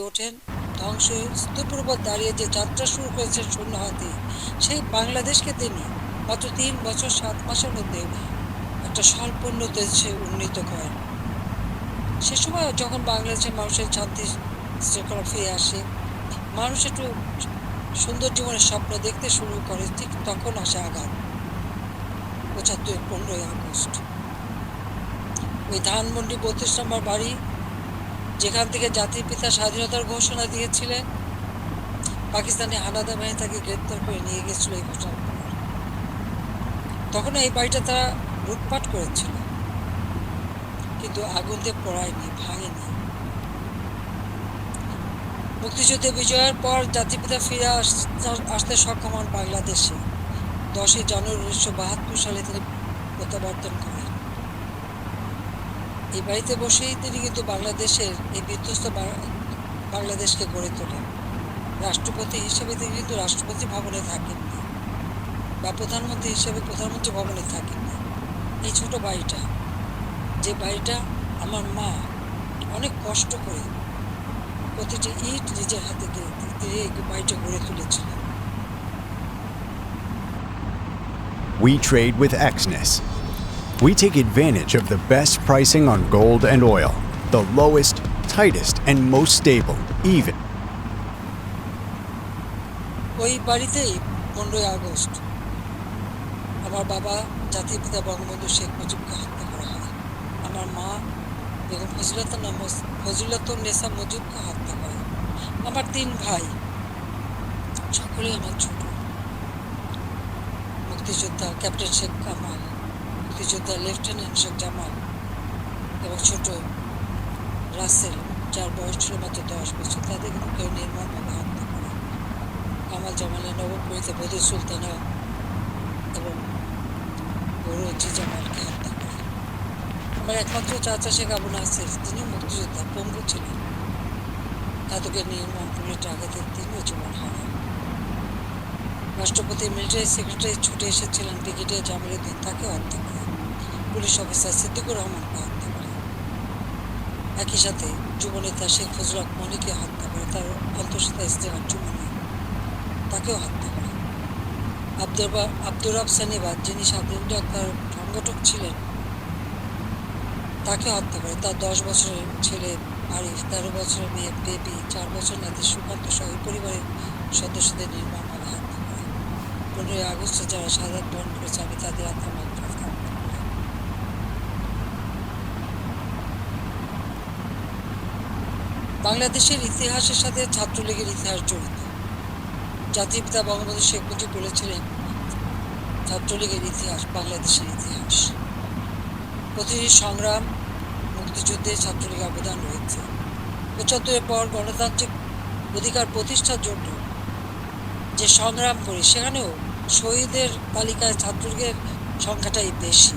ওঠেন। ধ্বংস স্তূপের দাঁড়িয়ে যে যাত্রা শুরু করেছেন শূন্য হাতে সেই বাংলাদেশকে তিনি মাত্র তিন বছর সাত মাসের মধ্যে একটা স্বল্পোন্নত দেশে উন্নীত করেন। সে সময় যখন বাংলাদেশের মানুষের শান্তি শৃঙ্খলা ফিরে আসে, মানুষ একটু সুন্দর জীবনের স্বপ্ন দেখতে শুরু করে, ঠিক তখন আসে আঘাত। পঁচাত্তর, পনেরোই আগস্ট। ওই ধানমন্ডি বত্রিশ নম্বর বাড়ি যেখান থেকে জাতির পিতা স্বাধীনতার ঘোষণা দিয়েছিলেন, পাকিস্তানি হানাদা বাহিনী তাকে গ্রেপ্তার করে নিয়ে গেছিল এই পর। তখন এই বাড়িটা তারা লুটপাট করেছিল, কিন্তু আগুন দিয়ে পড়ায়নি, ভাঙেনি। মুক্তিযুদ্ধে বিজয়ের পর জাতিপিতা ফিরে আসতে সক্ষম হন বাংলাদেশে। দশই জানুয়ারি উনিশশো বাহাত্তর সালে তিনি প্রত্যাবর্তন করেন। এই বাড়িতে বসেই তিনি কিন্তু বাংলাদেশের এই বিধ্বস্ত বাংলাদেশকে গড়ে তোলেন। রাষ্ট্রপতি হিসেবে তিনি কিন্তু রাষ্ট্রপতি ভবনে থাকেননি বা প্রধানমন্ত্রী হিসেবে প্রধানমন্ত্রী ভবনে থাকেননি। এই ছোট বাড়িটা, যে বাড়িটা আমার মা অনেক কষ্ট করে প্রতিটি ইট নিজের হাতে গিয়ে এই বাড়িটা গড়ে তুলেছিলেন। We trade with Exness. We take advantage of the best pricing on gold and oil, the lowest, tightest, and most stable, even. ওই বাড়িতেই পনেরোই আগস্ট। আমার বাবা জাতির পিতা বঙ্গবন্ধু শেখ মুজিবকে হত্যা করা হয়। আমার মা বেগম ফজিলাতুন ফজিলাতুন নেসা মুজিবকে হত্যা করে। আমার তিন ভাই সকলেই আমার ছোট। মুক্তিযোদ্ধা ক্যাপ্টেন শেখ কামাল। মুক্তিযোদ্ধা লেফটেন্যান্ট শেখ জামাল এবং ছোট রাসেল যার বয়স ছিল মাত্র দশ বছর তাদের কিন্তু কেউ নির্মমভাবে হত্যা করে কামাল জামালের নবপরিতে বদর সুলতানা এবং বড় জামালকে হত্যা করে আমার একমাত্র চাচা শেখ আবু নাসির তিনি মুক্তিযোদ্ধা পঙ্গু ছিলেন তাদেরকে নির্মম বুলেট আঘাতে তিনিও জীবন হারান রাষ্ট্রপতি মিলিটারি সেক্রেটারি ছুটে এসেছিলেন ব্রিগেডিয়ার জামিলুদ্দিন তাকে হত্যা করে পুলিশ অফিসার সিদ্দিকুর রহমানকে হত্যা করে? একই সাথে যুবনেতা শেখ ফজল মনিকে হত্যা করে, তার অন্তঃসত্ত্বা স্ত্রী আঞ্জুমনি তাকেও হত্যা করে। আব্দুর আব্দুর সানিবাদ যিনি স্বাধীনতার সংগঠক ছিলেন, তাকে হত্যা করে। তার দশ বছরের ছেলে আরিফ, তেরো বছরের মেয়ে বেবি, চার বছর নাতি সুকান্ত সহ পরিবারের সদস্যদের নির্মমভাবে হত্যা করে। পনেরোই আগস্টে যারা সাধারণ বরণ করেছে, আমি তাদের আত্মার মাত্রা কামনা করি বাংলাদেশের ইতিহাসের সাথে ছাত্রলীগের ইতিহাস জড়িত। জাতির পিতা বঙ্গবন্ধু শেখ মুজিব বলেছিলেন, ছাত্রলীগের ইতিহাস বাংলাদেশের ইতিহাস। প্রতিটি সংগ্রাম, মুক্তিযুদ্ধে ছাত্রলীগের অবদান রয়েছে। পঁচাত্তরের পর গণতান্ত্রিক অধিকার প্রতিষ্ঠার জন্য যে সংগ্রাম করি, সেখানেও শহীদের তালিকায় ছাত্রলীগের সংখ্যাটাই বেশি।